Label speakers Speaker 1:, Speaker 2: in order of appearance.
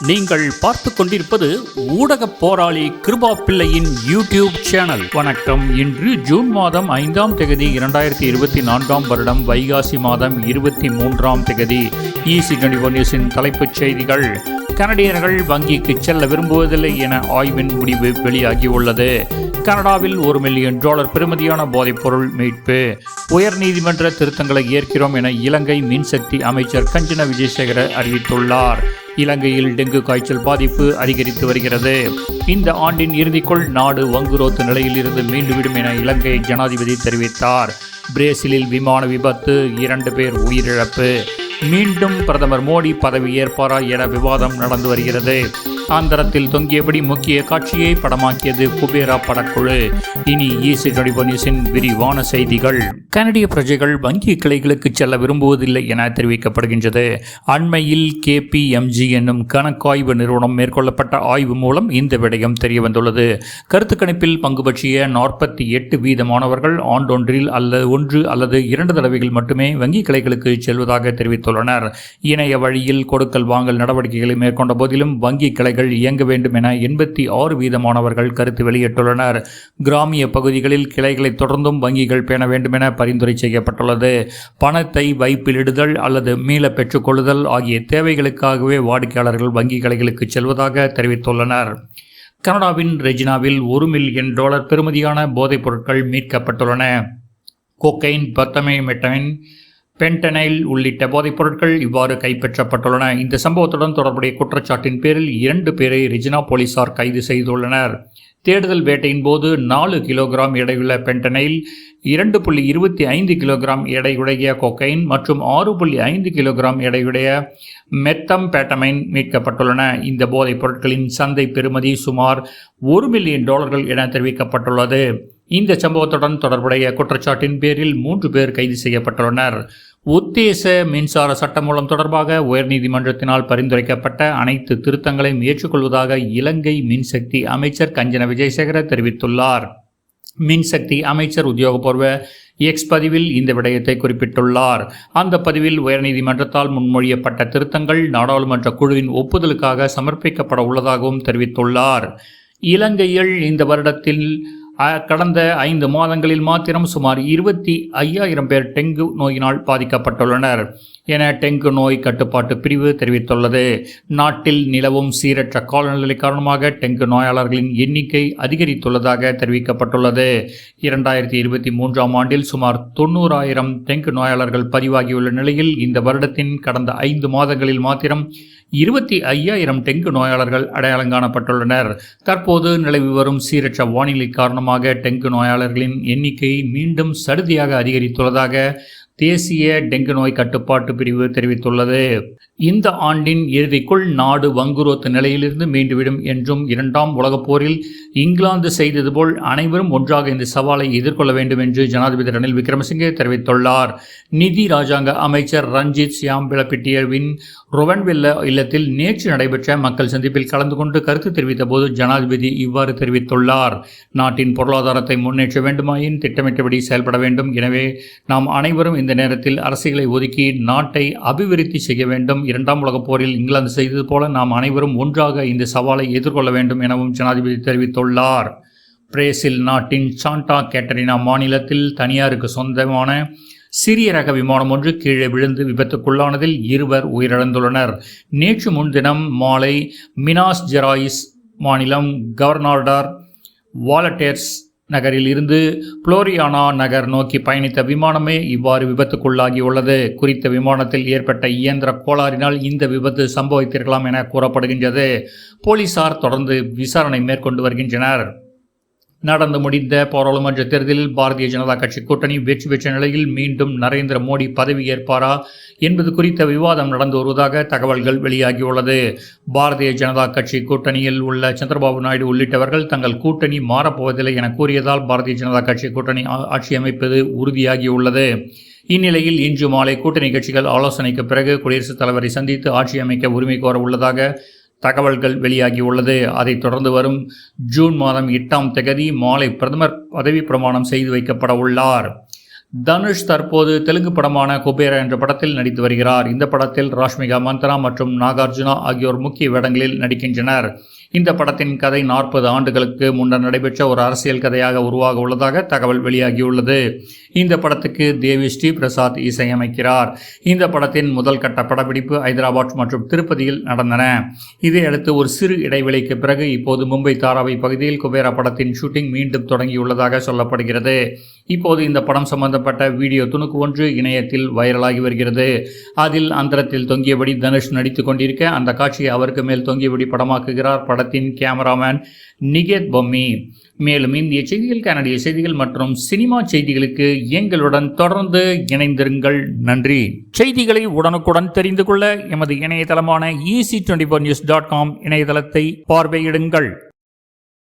Speaker 1: நீங்கள் பார்த்து கொண்டிருப்பது ஊடக போராளி கிருபா பிள்ளையின் யூடியூப் சேனல். வணக்கம். இன்று ஜூன் மாதம் ஐந்தாம் தேதி இரண்டாயிரத்தி இருபத்தி நான்காம் வருடம் வைகாசி மாதம் இருபத்தி மூன்றாம் தேதி. ஈசி டுவெண்டி நியூஸின் தலைப்புச் செய்திகள் கனடியர்கள் வங்கிக்கு செல்ல விரும்புவதில்லை என ஆய்வின் முடிவு வெளியாகியுள்ளது. கனடாவில் ஒரு மில்லியன் டாலர் பெறுமதியான போதைப்பொருள் மீட்பு. உயர் நீதிமன்ற திருத்தங்களை ஏற்கிறோம் என இலங்கை மின்சக்தி அமைச்சர் கஞ்சன விஜயசேகர அறிவித்துள்ளார். இலங்கையில் டெங்கு காய்ச்சல் பாதிப்பு அதிகரித்து வருகிறது. இந்த ஆண்டின் இறுதிக்குள் நாடு வங்குரோத்து நிலையில் இருந்து மீண்டுவிடும் என இலங்கை ஜனாதிபதி தெரிவித்தார். பிரேசிலில் விமான விபத்து இரண்டு பேர் உயிரிழப்பு. மீண்டும் பிரதமர் மோடி பதவி ஏற்பாரா என விவாதம் நடந்து வருகிறது. ஆந்திரத்தில் தொங்கியபடி முக்கிய காட்சியை படமாக்கியது குபேரா படக்குழு. இனி ஈசி நியூஸின் விரிவான செய்திகள். கனடிய பிரஜைகள் வங்கி கிளைகளுக்கு செல்ல விரும்புவதில்லை என தெரிவிக்கப்படுகின்றது. அண்மையில் கேபிஎம்ஜி என்னும் கணக்காய்வு நிறுவனம் மேற்கொள்ளப்பட்ட ஆய்வு மூலம் இந்த விடயம் தெரியவந்துள்ளது. கருத்து கணிப்பில் பங்கு பற்றிய நாற்பத்தி எட்டு வீதமானவர்கள் ஆண்டொன்றில் அல்லது ஒன்று அல்லது இரண்டு தடவைகள் மட்டுமே வங்கி கிளைகளுக்கு செல்வதாக தெரிவித்துள்ளனர். இணைய வழியில் கொடுக்கல் வாங்கல் நடவடிக்கைகளை மேற்கொண்ட போதிலும் வங்கி ஆலைகள் இயங்க வேண்டும் என எண்பத்தி ஆறு வீதமானவர்கள் கருத்து வெளியிட்டுள்ளனர். கிராமிய பகுதிகளில் கிளைகளை தொடர்ந்தும் வங்கிகள் பேண வேண்டும் என பரிந்துரை செய்யப்பட்டுள்ளது. பணத்தை வைப்பிலிடுதல் அல்லது மீள பெற்றுக்கொள்ளுதல் ஆகிய தேவைகளுக்காகவே வாடிக்கையாளர்கள் வங்கி கிளைகளுக்கு செல்வதாக தெரிவித்துள்ளனர். கனடாவின் ரெஜினாவில் ஒரு மில்லியன் டாலர் பெறுமதியான போதைப் பொருட்கள் மீட்கப்பட்டுள்ளன. கோக்கைன் பத்தமைமெட்டமின் பென்டனைல் உள்ளிட்ட போதைப் பொருட்கள் இவ்வாறு கைப்பற்றப்பட்டுள்ளன. இந்த சம்பவத்துடன் தொடர்புடைய குற்றச்சாட்டின் பேரில் இரண்டு பேரை ரிஜினா போலீசார் கைது செய்துள்ளனர். தேடுதல் வேட்டையின் போது நாலு கிலோகிராம் எடையுள்ள பென்டனைல் இரண்டு புள்ளி இருபத்தி ஐந்து கிலோகிராம் எடையுடைய கொக்கைன் மற்றும் ஆறு புள்ளி ஐந்து கிலோகிராம் எடையுடைய மெத்தம் பேட்டமைன் மீட்கப்பட்டுள்ளன. இந்த போதைப் பொருட்களின் சந்தை பெறுமதி சுமார் ஒரு மில்லியன் டாலர்கள் என தெரிவிக்கப்பட்டுள்ளது. இந்த சம்பவத்துடன் தொடர்புடைய குற்றச்சாட்டின் பேரில் மூன்று பேர் கைது செய்யப்பட்டுள்ளனர். உத்தேச மின்சார சட்டமூலம் தொடர்பாக உயர்நீதிமன்றத்தினால் பரிந்துரைக்கப்பட்ட அனைத்து திருத்தங்களையும் ஏற்றுக்கொள்வதாக இலங்கை மின்சக்தி அமைச்சர் கஞ்சன விஜயசேகர தெரிவித்துள்ளார். மின்சக்தி அமைச்சர் உத்தியோகபூர்வ எக்ஸ் பதிவில் இந்த விடயத்தை குறிப்பிட்டுள்ளார். அந்த பதிவில் உயர்நீதிமன்றத்தால் முன்மொழியப்பட்ட திருத்தங்கள் நாடாளுமன்ற குழுவின் ஒப்புதலுக்காக சமர்ப்பிக்கப்பட உள்ளதாகவும் தெரிவித்துள்ளார். இலங்கையில் இந்த வருடத்தில் கடந்த ஐந்து மாதங்களில் மாத்திரம் சுமார் இருபத்தி ஐயாயிரம் பேர் டெங்கு நோயினால் பாதிக்கப்பட்டுள்ளனர் என டெங்கு நோய் கட்டுப்பாட்டு பிரிவு தெரிவித்துள்ளது. நாட்டில் நிலவும் சீரற்ற காலநிலை காரணமாக டெங்கு நோயாளர்களின் எண்ணிக்கை அதிகரித்துள்ளதாக தெரிவிக்கப்பட்டுள்ளது. இரண்டாயிரத்தி இருபத்தி மூன்றாம் ஆண்டில் சுமார் தொண்ணூறாயிரம் டெங்கு நோயாளர்கள் பதிவாகியுள்ள நிலையில் இந்த வருடத்தின் கடந்த ஐந்து மாதங்களில் மாத்திரம் இருபத்தி ஐயாயிரம் டெங்கு நோயாளர்கள் அடையாளம் காணப்பட்டுள்ளனர். தற்போது நிலவி வரும் சீரற்ற வானிலை காரணமாக டெங்கு நோயாளர்களின் எண்ணிக்கை மீண்டும் சடுதியாக அதிகரித்துள்ளதாக தேசிய டெங்கு நோய் கட்டுப்பாட்டு பிரிவு தெரிவித்துள்ளது. இந்த ஆண்டின் இறுதிக்குள் நாடு வங்குரோத்து நிலையிலிருந்து மீண்டுவிடும் என்றும் இரண்டாம் உலகப் போரில் இங்கிலாந்து செய்தது போல் அனைவரும் ஒன்றாக இந்த சவாலை எதிர்கொள்ள வேண்டும் என்று ஜனாதிபதி ரணில் விக்ரமசிங்கே தெரிவித்துள்ளார். நிதி ராஜாங்க அமைச்சர் ரஞ்சித் சியாம் பிளப்பிட்டியவின் ரொவன்வெல்ல இல்லத்தில் நேற்று நடைபெற்ற மக்கள் சந்திப்பில் கலந்து கொண்டு கருத்து தெரிவித்த போது ஜனாதிபதி இவ்வாறு தெரிவித்துள்ளார். நாட்டின் பொருளாதாரத்தை முன்னேற்ற வேண்டுமாயின் திட்டமிட்டபடி செயல்பட வேண்டும். எனவே நாம் அனைவரும் இந்த நேரத்தில் அரசியலை ஒதுக்கி நாட்டை அபிவிருத்தி செய்ய வேண்டும் இரண்டாம் உலகப் போரில் இங்கிலாந்து செய்தது போல நாம் அனைவரும் ஒன்றாக இந்த சவாலை எதிர்கொள்ள வேண்டும் எனவும் ஜனாதிபதி தெரிவித்துள்ளார். பிரேசில் நாட்டின் சாண்டா கேட்டரினா மாநிலத்தில் தனியாருக்கு சொந்தமான சிறிய ரக விமானம் ஒன்று கீழே விழுந்து விபத்துக்குள்ளானதில் இருவர் உயிரிழந்துள்ளனர். நேற்று முன்தினம் மாலை மினாஸ் ஜெராயிஸ் மாநிலம் கவர்னார்டார் வாலட்டேர்ஸ் நகரில் இருந்து புளோரியானா நகர் நோக்கி பயணித்த விமானமே இவ்வாறு விபத்துக்குள்ளாகியுள்ளது குறித்த விமானத்தில் ஏற்பட்ட இயந்திர கோளாறினால் இந்த விபத்து சம்பவித்திருக்கலாம் என கூறப்படுகின்றது. போலீசார் தொடர்ந்து விசாரணை மேற்கொண்டு வருகின்றனர். நடந்து முடிந்த பாராளுமன்ற தேர்தலில் பாரதிய ஜனதா கட்சி கூட்டணி வெற்றி பெற்ற நிலையில் மீண்டும் நரேந்திர மோடி பதவி ஏற்பாரா என்பது குறித்த விவாதம் நடந்து வருவதாக தகவல்கள் வெளியாகியுள்ளது. பாரதிய ஜனதா கட்சி கூட்டணியில் உள்ள சந்திரபாபு நாயுடு உள்ளிட்டவர்கள் தங்கள் கூட்டணி மாறப்போவதில்லை என கூறியதால் பாரதிய ஜனதா கட்சி கூட்டணி ஆட்சி அமைப்பது உறுதியாகியுள்ளது. இந்நிலையில் இன்று மாலை கூட்டணி கட்சிகள் ஆலோசனைக்கு பிறகு குடியரசுத் தலைவரை சந்தித்து ஆட்சி அமைக்க உரிமை கோர உள்ளதாக தகவல்கள் வெளியாகியுள்ளது அதைத் தொடர்ந்து வரும் ஜூன் மாதம் எட்டாம் தேதி மாலை பிரதமர் பதவி பிரமாணம் செய்து வைக்கப்பட உள்ளார். தனுஷ் தற்போது தெலுங்கு படமான குபேரா என்ற படத்தில் நடித்து வருகிறார். இந்த படத்தில் ராஷ்மிகா மந்த்ரா மற்றும் நாகார்ஜுனா ஆகியோர் முக்கிய வேடங்களில் நடிக்கின்றனர். இந்த படத்தின் கதை நாற்பது ஆண்டுகளுக்கு முன்னர் நடைபெற்ற ஒரு அரசியல் கதையாக உருவாக உள்ளதாக தகவல் வெளியாகியுள்ளது. இந்த படத்துக்கு தேவி ஸ்ரீ பிரசாத் இசையமைக்கிறார். இந்த படத்தின் முதல் கட்ட படப்பிடிப்பு ஹைதராபாத் மற்றும் திருப்பதியில் நடந்தன. இதையடுத்து ஒரு சிறு இடைவெளிக்கு பிறகு இப்போது மும்பை தாராவி பகுதியில் குபேரா படத்தின் ஷூட்டிங் மீண்டும் தொடங்கியுள்ளதாக சொல்லப்படுகிறது. இப்போது இந்த படம் சம்பந்தப்பட்ட வீடியோ துணுக்கு ஒன்று இணையத்தில் வைரலாகி வருகிறது. அதில் அந்தரத்தில் தொங்கியபடி தனுஷ் நடித்துக் கொண்டிருக்க அந்த காட்சியை அவருக்கு மேல் தொங்கியபடி படமாக்குகிறார் படத்தின் கேமராமேன் நிகேத் பொம்மி. மேலும் இந்திய செய்திகள் கனடிய செய்திகள் மற்றும் சினிமா செய்திகளுக்கு எங்களுடன் தொடர்ந்து இணைந்திருங்கள். நன்றி. செய்திகளை உடனுக்குடன் தெரிந்து கொள்ள எமது இணையதளமான EC twenty four news dot com இணையதளத்தை பார்வையிடுங்கள்.